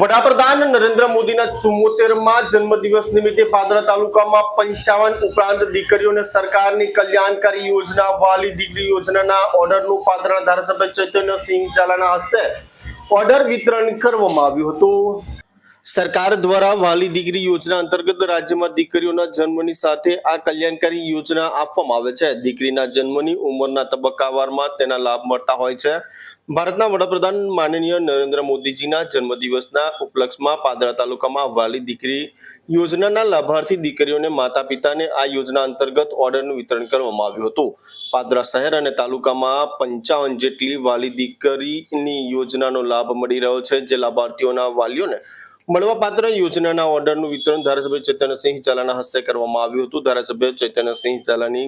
વડાપ્રધાન નરેન્દ્ર મોદીના ચુમ્મોતેરમાં જન્મદિવસ નિમિત્તે પાદરા તાલુકામાં પંચાવન ઉપરાંત દીકરીઓને સરકારની કલ્યાણકારી યોજના, વાલી દીકરી યોજનાના ઓર્ડરનું પાદરા ધારાસભ્ય ચૈતન્યસિંહ ઝાલાના હસ્તે ઓર્ડર વિતરણ કરવામાં આવ્યું હતું. સરકાર દ્વારા વાલી દીકરી યોજના અંતર્ગત રાજ્યમાં દીકરીઓના જન્મની સાથે આ કલ્યાણકારી યોજના આપવામાં આવે છે. દીકરીના જન્મની ઉંમરના તબક્કાવારમાં તેના લાભ મળતા હોય છે. ભારતના વડાપ્રધાન માનનીય નરેન્દ્ર મોદીજીના જન્મદિવસના ઉપલક્ષમાં પાદરા તાલુકામાં વાલી દીકરી યોજનાના લાભાર્થી દીકરીઓને માતા પિતાને આ યોજના અંતર્ગત ઓર્ડરનું વિતરણ કરવામાં આવ્યું હતું. પાદરા શહેર અને તાલુકામાં પંચાવન જેટલી વાલી દીકરીની યોજનાનો લાભ મળી રહ્યો છે, જે લાભાર્થીઓના વાલીઓને મળવાપાત્ર યોજનાના ઓર્ડરનું વિતરણ ધારાસભ્ય ચૈતન્યસિંહ ઝાલાના હસ્તે કરવામાં આવ્યું હતું. ધારાસભ્ય ચૈતન્યસિંહ ઝાલાની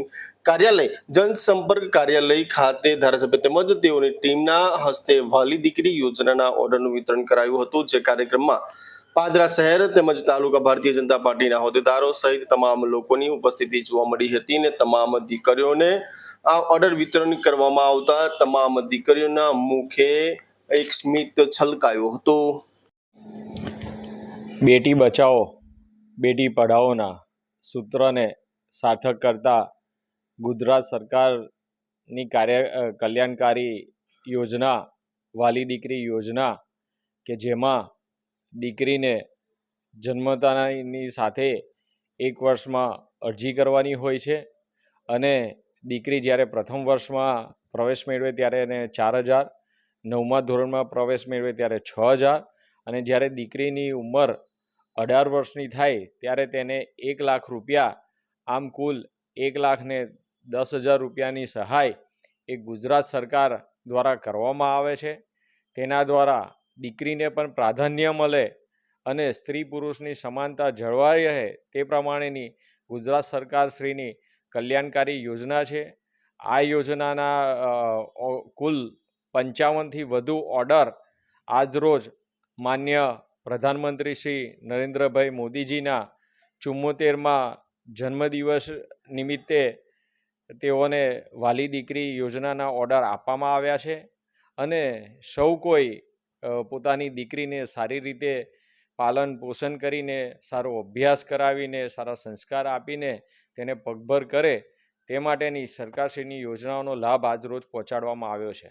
કાર્યાલય, જનસંપર્ક કાર્યાલય ખાતે ધારાસભ્ય તેમજ તેઓની ટીમના હસ્તે વાલી દીકરી યોજનાના ઓર્ડરનું વિતરણ કરાયું હતું. જે કાર્યક્રમમાં પાદરા શહેર તેમજ તાલુકા ભારતીય જનતા પાર્ટીના હોદ્દેદારો સહિત તમામ લોકોની ઉપસ્થિતિ જોવા મળી હતી અને તમામ દીકરીઓને આ ઓર્ડર વિતરણ કરવામાં આવતા તમામ દીકરીઓના મુખે એક સ્મિત છલકાયું હતું. બેટી બચાવો, બેટી પઢાઓના સૂત્રને સાર્થક કરતા ગુજરાત સરકારની કાર્ય કલ્યાણકારી યોજના, વાલી દીકરી યોજના કે જેમાં દીકરીને જન્મતાની સાથે એક વર્ષમાં અરજી કરવાની હોય છે અને દીકરી જ્યારે પ્રથમ વર્ષમાં પ્રવેશ મેળવે ત્યારે એને ચાર હજાર, નવમા ધોરણમાં પ્રવેશ મેળવે ત્યારે છ હજાર અને જ્યારે દીકરીની ઉંમર અઢાર વર્ષની થાય ત્યારે તેને એક લાખ રૂપિયા, આમ કુલ એક લાખને દસ હજાર રૂપિયાની સહાય એ ગુજરાત સરકાર દ્વારા કરવામાં આવે છે. તેના દ્વારા દીકરીને પણ પ્રાધાન્ય મળે અને સ્ત્રી પુરુષની સમાનતા જળવાઈ રહે તે પ્રમાણેની ગુજરાત સરકારશ્રીની કલ્યાણકારી યોજના છે. આ યોજનાના કુલ પંચાવનથી વધુ ઓર્ડર આજરોજ માન્ય પ્રધાનમંત્રી શ્રી નરેન્દ્રભાઈ મોદીજીના ચુમ્મોતેરમાં જન્મદિવસ નિમિત્તે તેઓને વાલી દીકરી યોજનાના ઓર્ડર આપવામાં આવ્યા છે અને સૌ કોઈ પોતાની દીકરીને સારી રીતે પાલન પોષણ કરીને, સારો અભ્યાસ કરાવીને, સારા સંસ્કાર આપીને તેને પગભર કરે તે માટેની સરકારશ્રીની યોજનાઓનો લાભ આજરોજ પહોંચાડવામાં આવ્યો છે.